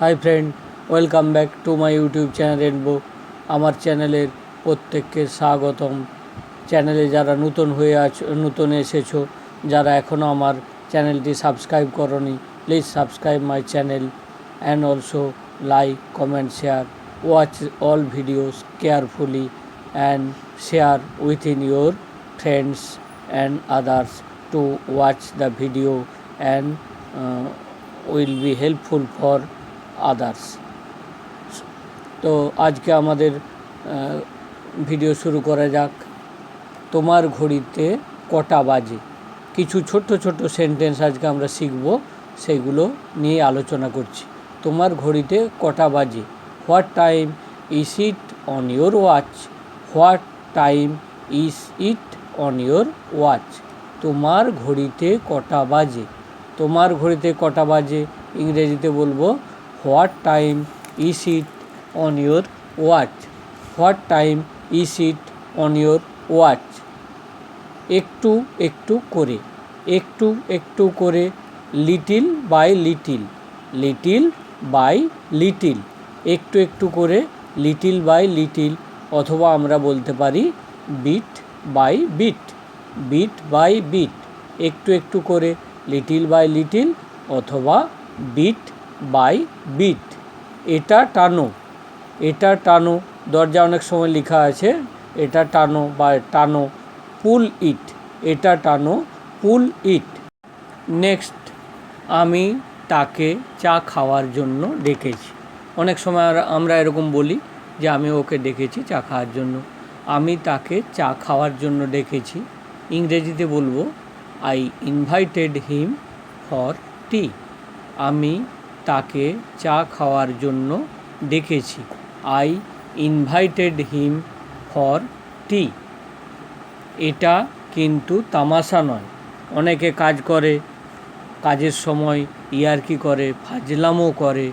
Hi friend, welcome back to my YouTube channel rainbow. আমার চ্যানেলের প্রত্যেককে স্বাগতম। চ্যানেলে যারা নতুন হয়ে আছো, নতুন এসেছ, যারা এখনও আমার চ্যানেলটি সাবস্ক্রাইব করনি, please subscribe my channel and also like, comment, share, watch all videos carefully and share within your friends and others to watch the video and will be helpful for others তো আজকে আমাদের video শুরু করা যাক। তোমার ঘড়িতে কটা বাজে? কিছু ছোট্ট ছোট্ট সেন্টেন্স আজকে আমরা শিখব, সেগুলো নিয়ে আলোচনা করছি। তোমার ঘড়িতে কটা বাজে? What time is it on your watch what time is it on your watch তোমার ঘড়িতে কটা বাজে? তোমার ঘড়িতে কটা বাজে? ইংরেজিতে বলব what time is it on your watch? What time is it on your watch? একটু একটু করে, একটু একটু করে, little by little little by little, একটু একটু করে, লিটিল বাই লিটিল, অথবা আমরা বলতে পারি bit by bit bit by bit, একটু একটু করে, লিটিল বাই লিটিল, অথবা বিট বাই বিট এটা টানো। এটা টানো। দরজা অনেক সময় লেখা আছে, এটা টানো বা টানো পুল ইট এটা টানো পুল ইট নেক্সট আমি তাকে চা খাওয়ার জন্য ডেকেছি। অনেক সময় আমরা এরকম বলি যে, আমি ওকে ডেকেছি চা খাওয়ার জন্য। আমি তাকে চা খাওয়ার জন্য ডেকেছি। ইংরেজিতে বলব I invited him for tea আমি তাকে চা খাওয়ার জন্য ডেকেছি। I invited him for tea এটা কিন্তু তামাশা নয়। অনেকে কাজ করে, কাজের সময় ইয়ার্কি করে ফাজলামও করে,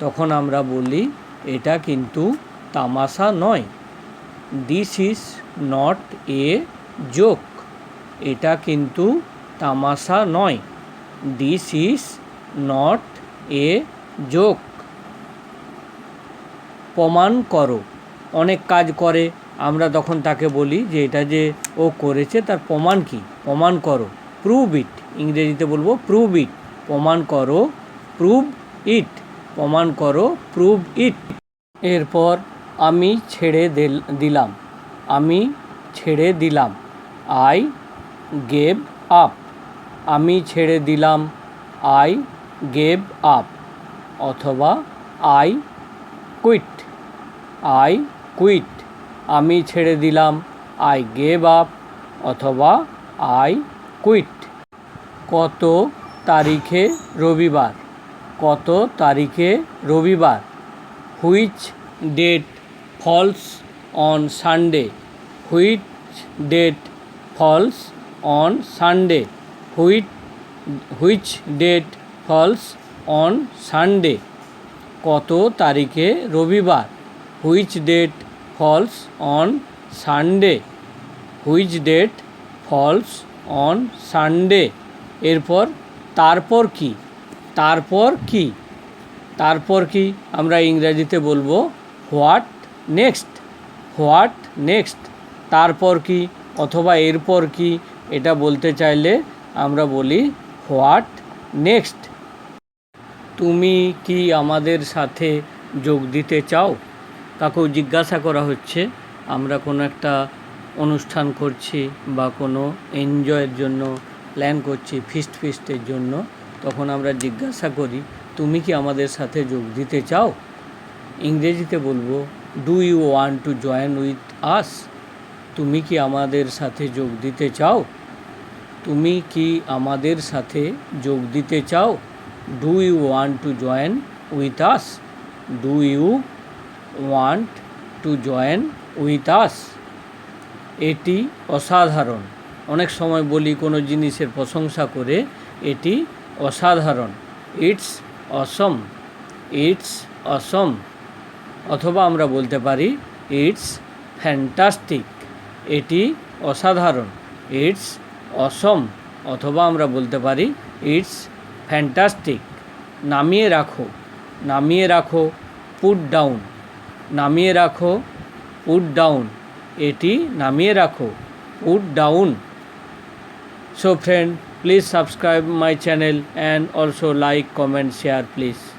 তখন আমরা বলি, এটা কিন্তু তামাশা নয়। This is not a joke এটা কিন্তু তামাশা নয়। This is not a joke প্রমাণ করো। অনেক কাজ করে, আমরা তখন তাকে বলি যে এটা যে ও করেছে তার প্রমাণ কি? প্রমাণ করো। প্রুভ ইট ইংরেজিতে বলব প্রুভ ইট প্রমাণ করো প্রুভ ইট প্রমাণ করো প্রুভ ইট এরপর আমি ছেড়ে দিল- দিলাম। আমি ছেড়ে দিলাম। আই গেভ আপ আমি ছেড়ে দিলাম। আই গেভ আপ অথবা আই কুইট। I quit. আমি ছেড়ে দিলাম। আই গেভ আপ অথবা আই কুইট। কত তারিখে রবিবার? কত তারিখে রবিবার? Which date falls on Sunday? Which date falls on Sunday? Which, which date falls on Sunday. কত তারিখে রবিবার? Which date falls on Sunday? Which date falls on Sunday? এরপর তারপর কি? তারপর কি? তারপর কি? আমরা ইংরেজিতে বলব হোয়াট নেক্সট? What next? তারপর কি অথবা এরপর কি? এটা বলতে চাইলে আমরা বলি হোয়াট নেক্সট? তুমি কি আমাদের সাথে যোগ দিতে চাও? কাকেও জিজ্ঞাসা করা হচ্ছে, আমরা কোনো একটা অনুষ্ঠান করছি বা কোনো এনজয়ের জন্য প্ল্যান করছি ফিস্ট ফিস্টের জন্য, তখন আমরা জিজ্ঞাসা করি, তুমি কি আমাদের সাথে যোগ দিতে চাও? ইংরেজিতে বলব do you want to join with us তুমি কি আমাদের সাথে যোগ দিতে চাও? তুমি কি আমাদের সাথে যোগ দিতে চাও? Do you want to join with us do you want to join with us এটি অসাধারণ। অনেক সময় বলি কোনো জিনিসের প্রশংসা করে, এটি অসাধারণ। ইটস অসম ইটস অসম অথবা আমরা বলতে পারি ইটস ফ্যান্টাস্টিক এটি অসাধারণ। ইটস অসম অথবা আমরা বলতে পারি ইটস ফ্যান্টাস্টিক নামিয়ে রাখো নামিয়ে রাখো পুট ডাউন নামিয়ে রাখো পুট ডাউন এটি নামিয়ে রাখো put down So friend, please subscribe my channel and also like, comment, share please.